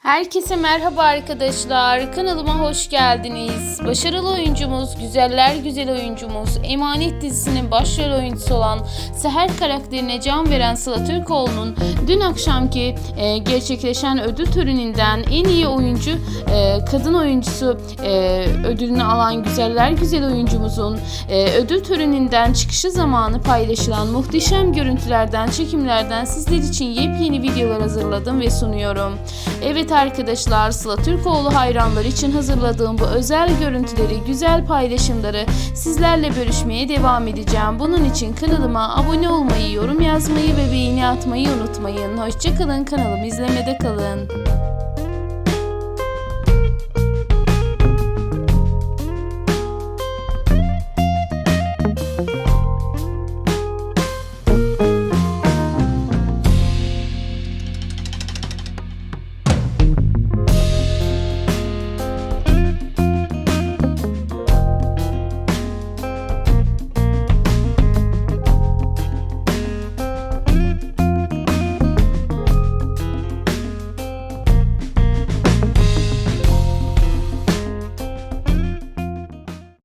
Herkese merhaba arkadaşlar. Kanalıma hoş geldiniz. Başarılı oyuncumuz, güzeller güzel oyuncumuz, Emanet dizisinin başrol oyuncusu olan Seher karakterine can veren Sıla Türkoğlu'nun dün akşamki e, gerçekleşen ödül töreninden en iyi oyuncu e, kadın oyuncusu e, ödülünü alan güzeller güzel oyuncumuzun e, ödül töreninden çıkışı zamanı paylaşılan muhteşem görüntülerden, çekimlerden sizler için yepyeni videolar hazırladım ve sunuyorum. Evet arkadaşlar Sıla Türkoğlu hayranları için hazırladığım bu özel görüntüleri, güzel paylaşımları sizlerle bölüşmeye devam edeceğim. Bunun için kanalıma abone olmayı, yorum yazmayı ve beğeni atmayı unutmayın. Hoşçakalın kanalımı izlemede kalın.